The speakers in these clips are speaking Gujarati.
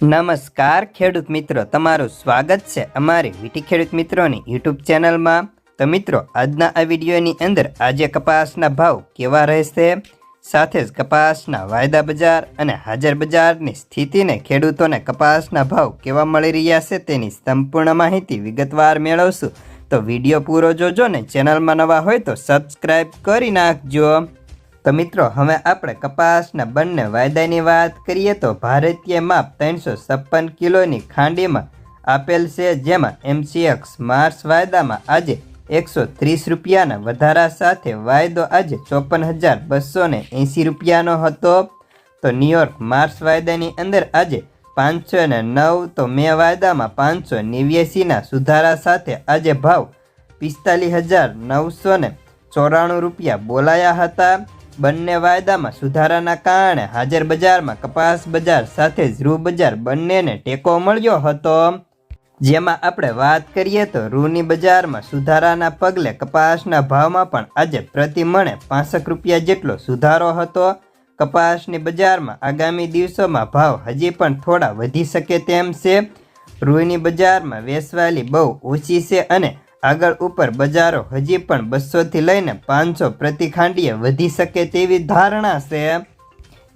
નમસ્કાર, ખેડૂત મિત્રો. તમારું સ્વાગત છે અમારી વીટી ખેડૂત મિત્રોની યુટ્યુબ ચેનલમાં. તો મિત્રો, આજના આ વિડીયોની અંદર આજે કપાસના ભાવ કેવા રહેશે? સાથે જ કપાસના વાયદા બજાર અને હાજર બજારની સ્થિતિને ખેડૂતોને કપાસના ભાવ કેવા મળી રહ્યા છે તેની સંપૂર્ણ માહિતી વિગતવાર મેળવશું. તો વીડિયો પૂરો જોજો ને ચેનલમાં નવા હોય તો સબસ્ક્રાઈબ કરી નાખજો. તો મિત્રો, હવે આપણે કપાસના બંને વાયદાની વાત કરીએ તો ભારતીય માપ ત્રણસો છપ્પન કિલોની ખાંડીમાં આપેલ છે, જેમાં એમસીએક્સ માર્ચ વાયદામાં આજે એકસો ત્રીસ રૂપિયાના વધારા સાથે વાયદો આજે ચોપન હજાર બસો ને એંસી રૂપિયાનો હતો. તો ન્યુયોર્ક માર્ચ વાયદાની અંદર આજે પાંચસો ને નવ, તો મે વાયદામાં પાંચસો નેવ્યાસીના સુધારા સાથે આજે ભાવ પિસ્તાલીસ હજાર નવસો ચોરાણું રૂપિયા બોલાયા હતા. બંને વાયદામાં સુધારાના કારણે હાજર બજારમાં કપાસ બજાર સાથે જ રૂ બજાર બંનેને ટેકો મળ્યો હતો. જેમાં આપણે વાત કરીએ તો રૂની બજારમાં સુધારાના પગલે કપાસના ભાવમાં પણ આજે પ્રતિ મણે પાસઠ રૂપિયા જેટલો સુધારો હતો. કપાસની બજારમાં આગામી દિવસોમાં ભાવ હજી પણ થોડા વધી શકે તેમ છે. રૂની બજારમાં વેસવાલી બહુ ઓછી છે અને આગળ ઉપર બજારો હજી પણ બસોથી લઈને પાંચસો પ્રતિ ખાંડીએ વધી શકે તેવી ધારણા છે.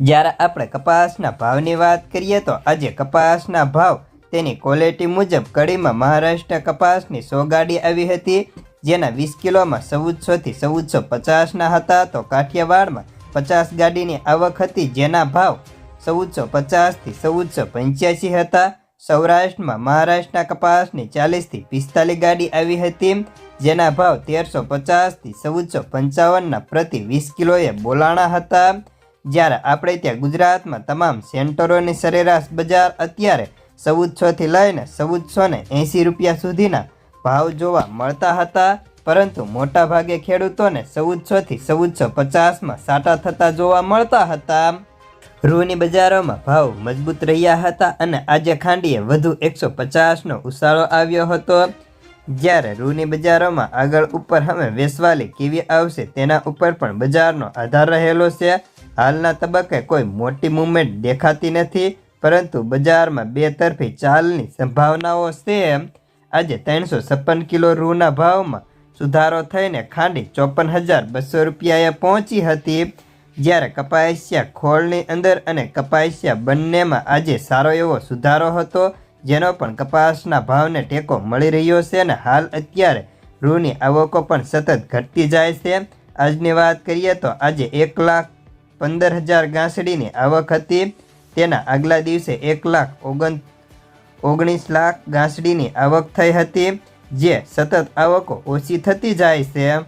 જ્યારે આપણે કપાસના ભાવની વાત કરીએ તો આજે કપાસના ભાવ તેની ક્વોલિટી મુજબ કડીમાં મહારાષ્ટ્ર કપાસની સો ગાડી આવી હતી, જેના વીસ કિલોમાં ચૌદસોથી ચૌદસો પચાસના હતા. તો કાઠિયાવાડમાં પચાસ ગાડીની આવક હતી, જેના ભાવ ચૌદસો પચાસથી ચૌદસો પંચ્યાસી હતા. સૌરાષ્ટ્રમાં મહારાષ્ટ્રના કપાસની ચાલીસથી પિસ્તાલીસ ગાડી આવી હતી. જેના ભાવ તેરસો પચાસથી ચૌદસો પંચાવનના પ્રતિ વીસ કિલોએ બોલાણા હતા. જ્યારે આપણે ત્યાં ગુજરાતમાં તમામ સેન્ટરોની સરેરાશ બજાર અત્યારે ચૌદસોથી લઈને ચૌદસો ને એંસી રૂપિયા સુધીના ભાવ જોવા મળતા હતા. પરંતુ મોટાભાગે ખેડૂતોને ચૌદસોથી ચૌદસો પચાસમાં સાટા થતા જોવા મળતા હતા. રૂની બજારોમાં ભાવ મજબૂત રહ્યા હતા અને આજે ખાંડીએ વધુ એકસો પચાસનો ઉછાળો આવ્યો હતો. જ્યારે રૂની બજારોમાં આગળ ઉપર હવે વેસવાલી કેવી આવશે તેના ઉપર પણ બજારનો આધાર રહેલો છે. હાલના તબક્કે કોઈ મોટી મૂવમેન્ટ દેખાતી નથી, પરંતુ બજારમાં બે તરફી ચાલની સંભાવનાઓ છે. આજે ત્રણસો છપ્પન કિલો રૂના ભાવમાં સુધારો થઈને ખાંડી ચોપન હજાર બસો રૂપિયાએ પહોંચી હતી. જ્યારે કપાસિયા ખોળની અંદર અને કપાસિયા બંનેમાં આજે સારો એવો સુધારો હતો, જેનો પણ કપાસના ભાવને ટેકો મળી રહ્યો છે અને હાલ અત્યારે રૂની આવકો પણ સતત ઘટતી જાય છે. આજની વાત કરીએ તો આજે એક લાખ પંદર હજાર ગાંસડીની આવક હતી. તેના આગલા દિવસે એક લાખ ઓગણ ઓગણીસ લાખ ગાંસડીની આવક થઈ હતી, જે સતત આવકો ઓછી થતી જાય છે.